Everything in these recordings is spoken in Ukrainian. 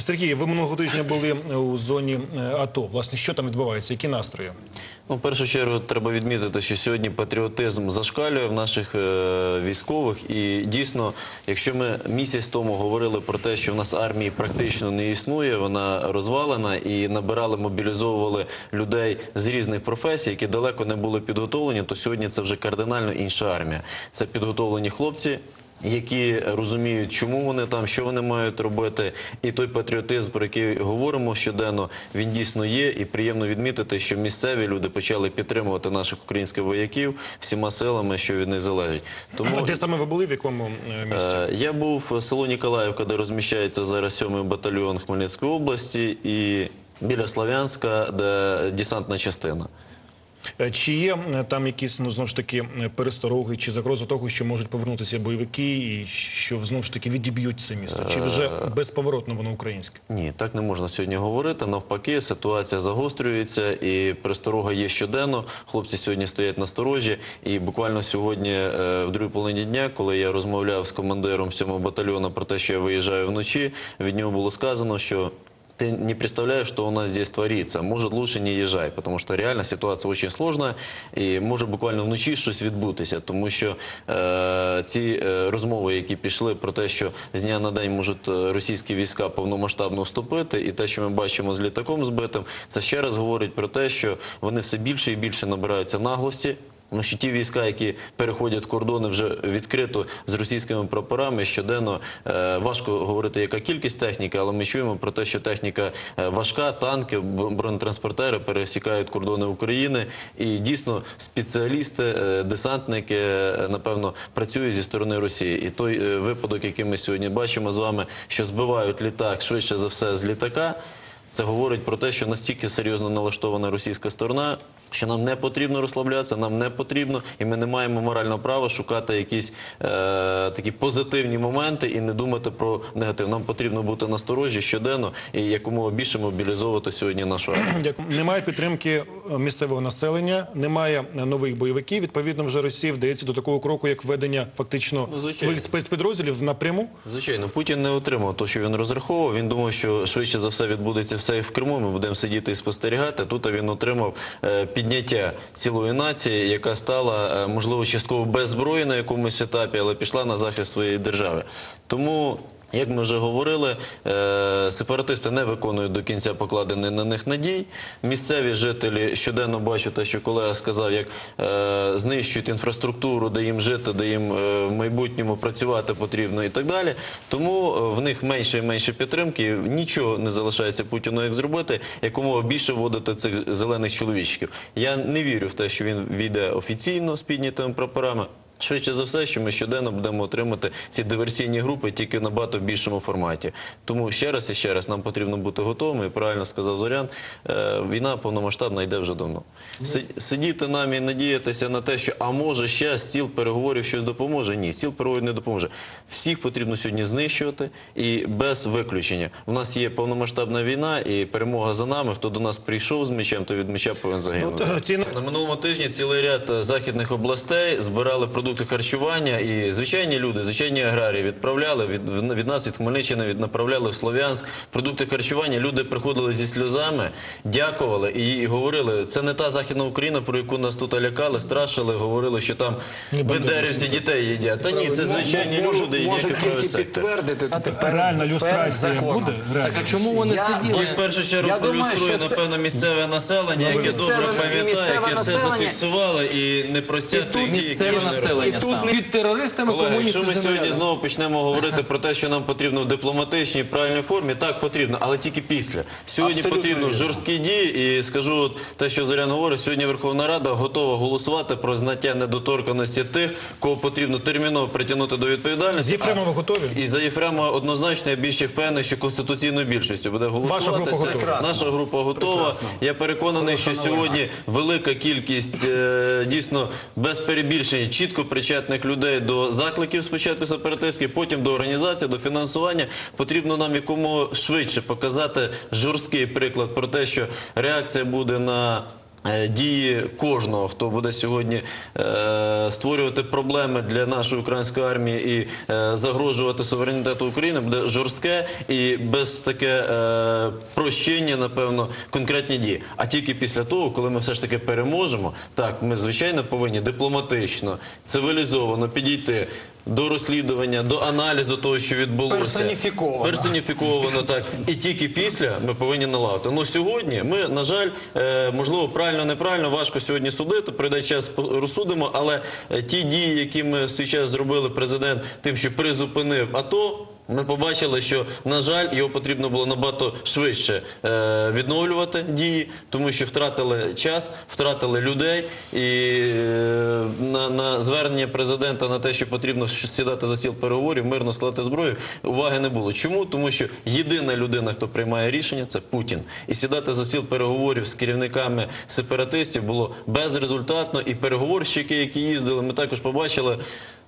Сергій, ви минулого тижня були у зоні е, АТО. Власне, що там відбувається? Які настрої? Ну, в першу чергу треба відмітити, що сьогодні патріотизм зашкалює в наших е, військових. І дійсно, якщо ми місяць тому говорили про те, що в нас армії практично не існує, вона розвалена і набирали, мобілізовували людей з різних професій, які далеко не були підготовлені, то сьогодні це вже кардинально інша армія. Це підготовлені хлопці. Які розуміють, чому вони там, що вони мають робити, і той патріотизм, про який говоримо щоденно, він дійсно є. І приємно відмітити, що місцеві люди почали підтримувати наших українських вояків всіма силами, що від них залежить. Тому А де саме ви були? В якому е, місті? е, я був в село Ніколаївка, де розміщається зараз 7-й батальйон Хмельницької області, і біля Слов'янська, де десантна частина. Е, Чи є е, там якісь ну знову ж таки е, перестороги чи загроза того, що можуть повернутися бойовики, і що знову ж таки відіб'ють це місто? Чи вже безповоротно воно українське? Ні, так не можна сьогодні говорити. Навпаки, ситуація загострюється і пересторога є щоденно. Хлопці сьогодні стоять на сторожі. І буквально сьогодні, е, в другій половині дня, коли я розмовляв з командиром 7-го батальйону про те, що я виїжджаю вночі, від нього було сказано, що. Ты не представляешь, что у нас здесь творится. Может, лучше не їжджай, тому що реально ситуація дуже складна і може буквально вночі щось відбутися, тому що е, ці е, розмови, які пішли про те, що з дня на день можуть е, російські війська повномасштабно вступити, і те, що ми бачимо з літаком збитим, це ще раз говорить про те, що вони все більше і більше набираються наглості. Тому що ті війська, які переходять кордони вже відкрито з російськими прапорами, щоденно е, важко говорити, яка кількість техніки, але ми чуємо про те, що техніка е, важка, танки, бронетранспортери пересікають кордони України. І дійсно спеціалісти, е, десантники, е, напевно, працюють зі сторони Росії. І той е, випадок, який ми сьогодні бачимо з вами, що збивають літак швидше за все з літака. Це говорить про те, що настільки серйозно налаштована російська сторона, що нам не потрібно розслаблятися, нам не потрібно, і ми не маємо морального права шукати якісь е, такі позитивні моменти і не думати про негатив. Нам потрібно бути насторожі щоденно і якомога більше мобілізовувати сьогодні нашу армію. Немає підтримки місцевого населення, немає нових бойовиків. Відповідно, вже Росія вдається до такого кроку, як введення фактично Ну, своїх спецпідрозділів напряму. Звичайно, Путін не отримав те, що він розраховував. Він думав, що швидше за все відбудеться все в Криму. Ми будемо сидіти і спостерігати. Тут він отримав е, підняття цілої нації, яка стала е, можливо частково без зброї на якомусь етапі, але пішла на захист своєї держави. Тому. Як ми вже говорили, е, сепаратисти не виконують до кінця покладений на них надій. Місцеві жителі щоденно бачу те, що колега сказав, як е, знищують інфраструктуру, де їм жити, де їм е, в майбутньому працювати потрібно і так далі. Тому в них менше і менше підтримки. Нічого не залишається Путіну як зробити, якомога більше вводити цих зелених чоловічків. Я не вірю в те, що він війде офіційно з піднятими прапорами. Швидше за все, що ми щоденно будемо отримати ці диверсійні групи тільки набагато в більшому форматі. Тому ще раз і ще раз нам потрібно бути готовими. І правильно сказав Зорян, е, війна повномасштабна йде вже давно. Сидіти нам і надіятися на те, що а може ще стіл переговорів щось допоможе. Ні, стіл переговорів не допоможе. Всіх потрібно сьогодні знищувати і без виключення. У нас є повномасштабна війна і перемога за нами. Хто до нас прийшов з мечем, то від меча повинен загинути. Е, ці На минулому тижні цілий ряд е, західних областей збирали продукти харчування, і звичайні люди, звичайні аграрії відправляли від, від нас, від Хмельниччини, від направляли в Слов'янськ продукти харчування. Люди приходили зі сльозами, дякували і говорили, це не та західна Україна, про яку нас тут лякали, страшили, говорили, що там бендерівці дітей їдять. Та ні, це звичайні Можу- люди, і Можу ніякий тільки сектор. підтвердити. Тепер реальна люстрація буде? Так а чому вони сиділи? В першу чергу полюструє, напевно, місцеве населення, яке добре пам'ятає, яке все зафіксувало і не ті, які не роблять. Населення І тут саме. під терористами Колеги, комуністи якщо ми сьогодні знову почнемо говорити про те, що нам потрібно в дипломатичній правильній формі, так потрібно, але тільки після. Сьогодні Абсолютно потрібно вірно. жорсткі дії, і скажу от те, що Зорян говорить, сьогодні Верховна Рада готова голосувати про зняття недоторканості тих, кого потрібно терміново притягнути до відповідальності. З Єфремова готові? І за Єфремова однозначно я більше впевнений, що конституційною більшістю буде голосувати. група готова? Наша група готова. Прекрасно. Я переконаний, що сьогодні велика кількість е, дійсно без перебільшень чітко причетних людей до закликів спочатку сепаратистських, потім до організації, до фінансування. Потрібно нам якомога швидше показати жорсткий приклад про те, що реакція буде на Дії кожного, хто буде сьогодні е, створювати проблеми для нашої української армії і е, загрожувати суверенітету України, буде жорстке і без таке е, прощення, напевно, конкретні дії. А тільки після того, коли ми все ж таки переможемо, так ми звичайно повинні дипломатично, цивілізовано підійти. До розслідування, до аналізу того, що відбулося Персоніфіковано. персоніфіковано так. І тільки після ми повинні налагодити. Ну сьогодні ми, на жаль, е, можливо, правильно, неправильно, важко сьогодні судити. Прийде час розсудимо, але е, ті дії, які ми в свій час зробили, президент тим, що призупинив АТО. Ми побачили, що на жаль його потрібно було набагато швидше е, відновлювати дії, тому що втратили час, втратили людей. І е, на, звернення президента на те, що потрібно сідати за стіл переговорів, мирно складати зброю, уваги не було. Чому? Тому що єдина людина, хто приймає рішення, це Путін. І сідати за стіл переговорів з керівниками сепаратистів було безрезультатно. І переговорщики, які їздили, ми також побачили.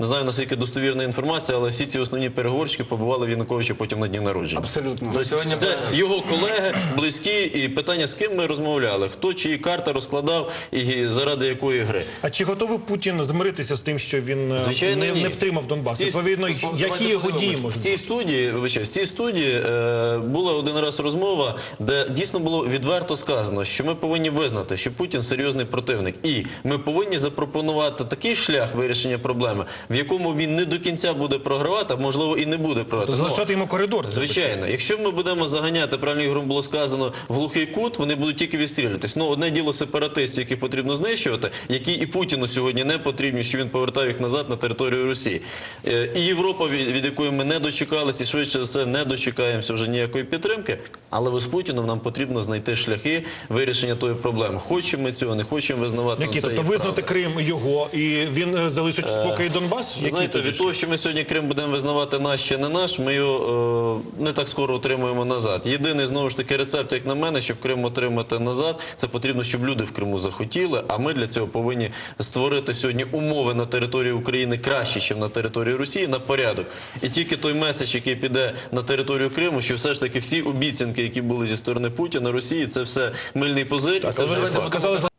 Не знаю наскільки достовірна інформація, але всі ці основні переговорщики побували в Януковича потім на дні народження. Абсолютно. Тобто Сьогодні це його колеги, близькі, і питання з ким ми розмовляли, хто чиї карти розкладав і заради якої гри. А чи готовий Путін змиритися з тим, що він е, Звичайно, не, не втримав Донбас? Ці- Відповідно, які його дії подивимось. В цій студії, вибачте, в цій студії е, була один раз розмова, де дійсно було відверто сказано, що ми повинні визнати, що Путін серйозний противник, і ми повинні запропонувати такий шлях вирішення проблеми, в якому він не до кінця буде програвати, а можливо і не буде програвати. Ну, Залишати йому коридор. Звичайно, якщо ми будемо заганяти, правильно Ігорем було сказано, в глухий кут, вони будуть тільки відстрілюватись. Ну, одне діло сепаратистів, яких потрібно знищувати, які і Путіну сьогодні не потрібні, що він повертав їх назад на територію Росії. Е, І Європа, від, якої ми не дочекалися, і швидше за все не дочекаємося вже ніякої підтримки. Але з Путіном нам потрібно знайти шляхи вирішення тої проблеми. Хочемо ми цього, не хочемо визнавати. Які? Тобто визнати. Крим його, і він е, залишить в спокій Донбас? Ви Які знаєте, від того, що ми сьогодні Крим будемо визнавати наш чи не наш, ми його е, не так скоро отримуємо назад. Єдиний знову ж таки рецепт, як на мене, щоб Крим отримати назад, це потрібно, щоб люди в Криму захотіли. А ми для цього повинні створити сьогодні умови на території України краще, ніж на території Росії, на порядок. І тільки той меседж, який піде на територію Криму, що все ж таки всі обіцянки, які були зі сторони Путіна, Росії, це все мильний позит. і це вже давайте факт. Казали,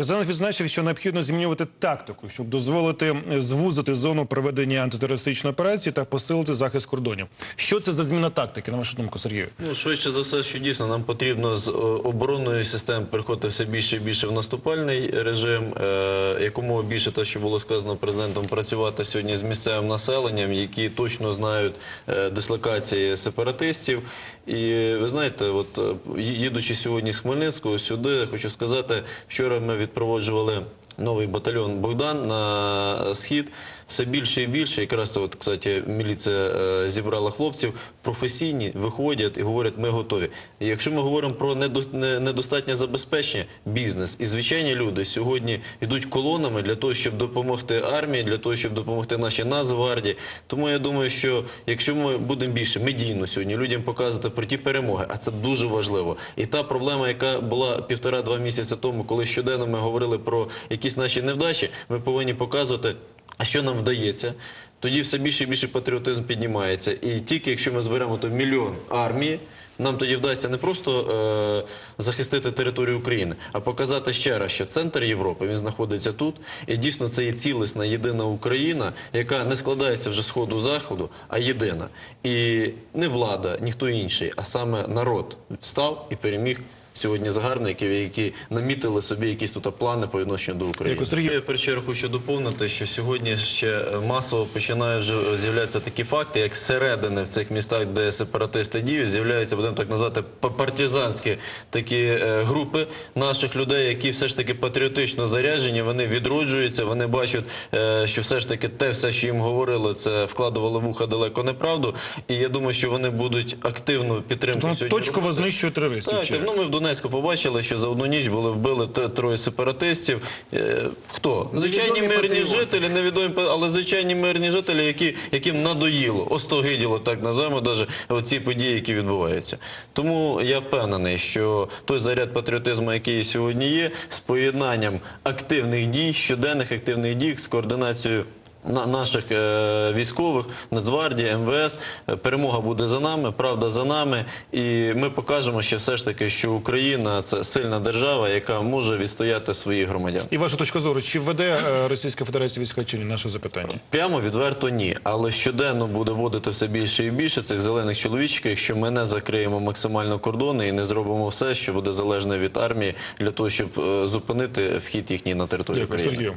Президент відзначив, що необхідно змінювати тактику, щоб дозволити е, звузити зону проведення антитерористичної операції та посилити захист кордонів. Що це за зміна тактики, на вашу думку, Сергію? Ну, швидше за все, що дійсно нам потрібно з е, оборонної системи переходити все більше і більше в наступальний режим. Е, якомога більше те, що було сказано президентом, працювати сьогодні з місцевим населенням, які точно знають е, дислокації сепаратистів. І ви знаєте, от е, їдучи сьогодні з Хмельницького сюди, хочу сказати, вчора ми відпроводжували новий батальйон Богдан на схід. Все більше і більше, якраз от, кстати, міліція е, зібрала хлопців, професійні виходять і говорять, ми готові. І якщо ми говоримо про недос- не- недостатнє забезпечення, бізнес і звичайні люди сьогодні йдуть колонами для того, щоб допомогти армії, для того, щоб допомогти нашій Нацгвардії. Тому я думаю, що якщо ми будемо більше медійно сьогодні людям показувати про ті перемоги, а це дуже важливо. І та проблема, яка була півтора-два місяці тому, коли щоденно ми говорили про якісь наші невдачі, ми повинні показувати. А що нам вдається? Тоді все більше і більше патріотизм піднімається. І тільки якщо ми зберемо той мільйон армії, нам тоді вдасться не просто е, захистити територію України, а показати ще раз, що центр Європи він знаходиться тут. І дійсно це є цілісна єдина Україна, яка не складається вже сходу заходу, а єдина. І не влада, ніхто інший, а саме народ встав і переміг. Сьогодні загарбників, які намітили собі якісь тут плани по відношенню до України. Дякую, Сергій. Я першу чергу хочу доповнити, що сьогодні ще масово починають вже з'являтися такі факти, як зсередини в цих містах, де сепаратисти діють, з'являються, будемо так назвати, па- партизанські такі е, групи наших людей, які все ж таки патріотично заряджені, вони відроджуються, вони бачать, е, що все ж таки те, все, що їм говорили, це вкладували в уха далеко неправду. І я думаю, що вони будуть активну підтримку Тобто сьогодні. точково знищує терористів. Так, ну ми в Донецьку побачили, що за одну ніч були вбили троє сепаратистів. Е, хто? Звичайні мирні жителі, невідомі, але звичайні мирні жителі, які, яким надоїло, остогиділо, так називаємо, даже ці події, які відбуваються. Тому я впевнений, що той заряд патріотизму, який сьогодні є, з поєднанням активних дій, щоденних активних дій, з координацією на наших е, військових, Нацгвардії, МВС. Е, Перемога буде за нами, правда за нами, і ми покажемо, що все ж таки, що Україна це сильна держава, яка може відстояти своїх громадян. І ваша точка зору, чи введе е, Російська Федерація війська чи ні? Наше запитання. Прямо відверто ні, але щоденно буде вводити все більше і більше цих зелених чоловічків, якщо ми не закриємо максимально кордони і не зробимо все, що буде залежне від армії для того, щоб зупинити вхід їхній на територію Дякую, України. Сергію.